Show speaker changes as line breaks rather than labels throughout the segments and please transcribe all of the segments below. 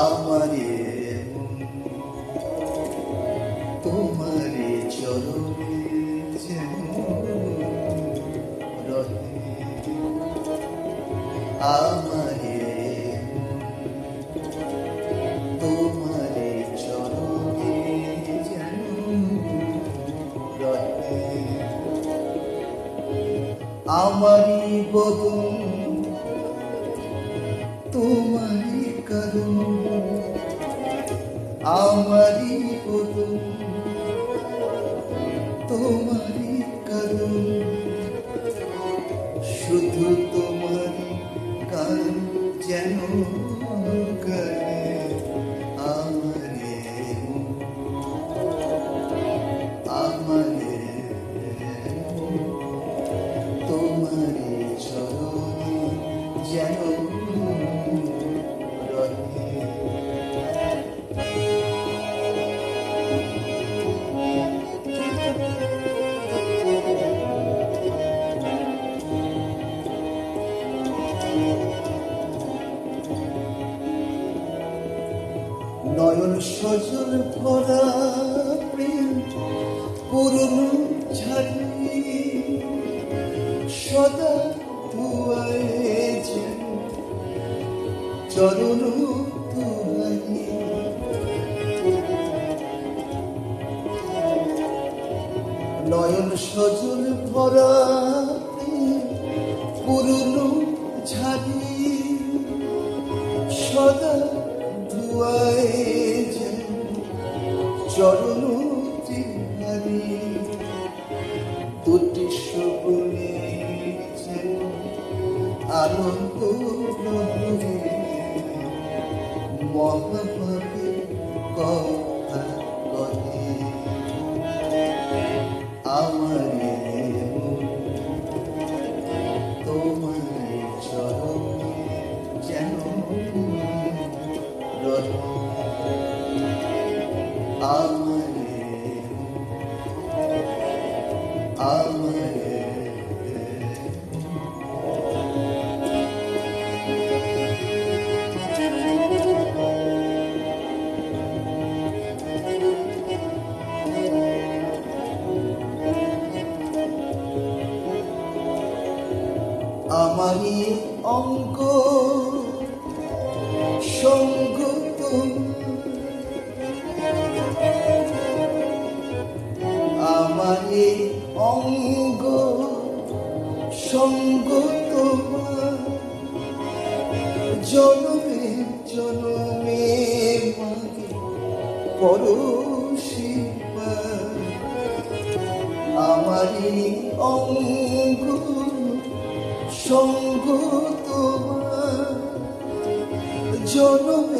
আমারে তোমারে চরণে আমারে বদন। তোমারি কারণ আমারই বদন। নয়ন সজল ভরা প্রেম পুরনো ঝাড়ি সদা ধুয়ায় যেন চরণ নয়ন সজল ভরা পুরনো ধুয়ায় চরণ তিহারি দুটি সবনে আনন্দ লহরে আমারই অঙ্গ সঙ্গ আমারই অঙ্গ সঙ্গ তোমার। জনমে জনমে পরশি আমারই অঙ্গ সঙ্গ তোমার। জনমে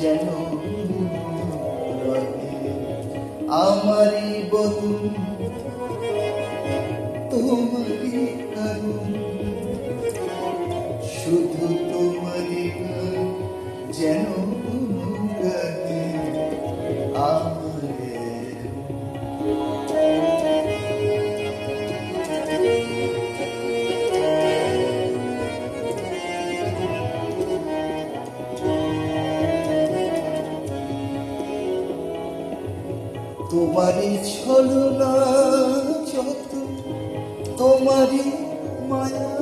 যেন আমারই আমারি বদন তোমারি কারণ। শুধু ছলনা যত তোমারই মায়া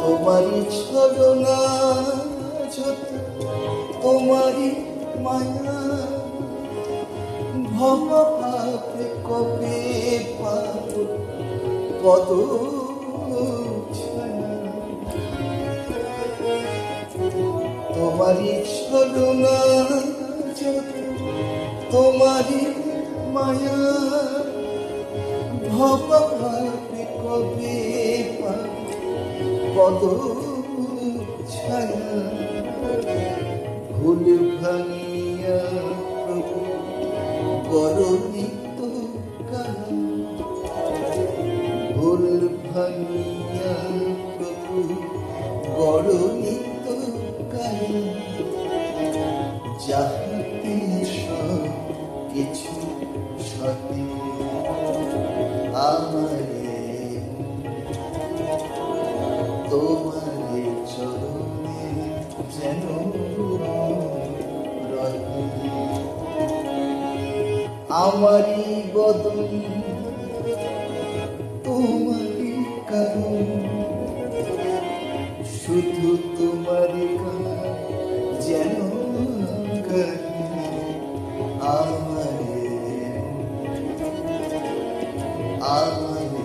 তোমারই ছলনা যত তোমারই মায়া ভগবাপে কবে কত ছায়া তোমারই ছলনা যত তোমারই মায়া ভবাবে কবে পদ ছায়া। ভুল ভাঙিয়া প্রভু ভুল ভাঙিয়া প্রভু গড়নিত কিছু সতে আমারে। তোমারে চরণে যেন আমারই বদন তোমারই কারণ। শুধু তোমারই যেন গাহি আমারে আমারে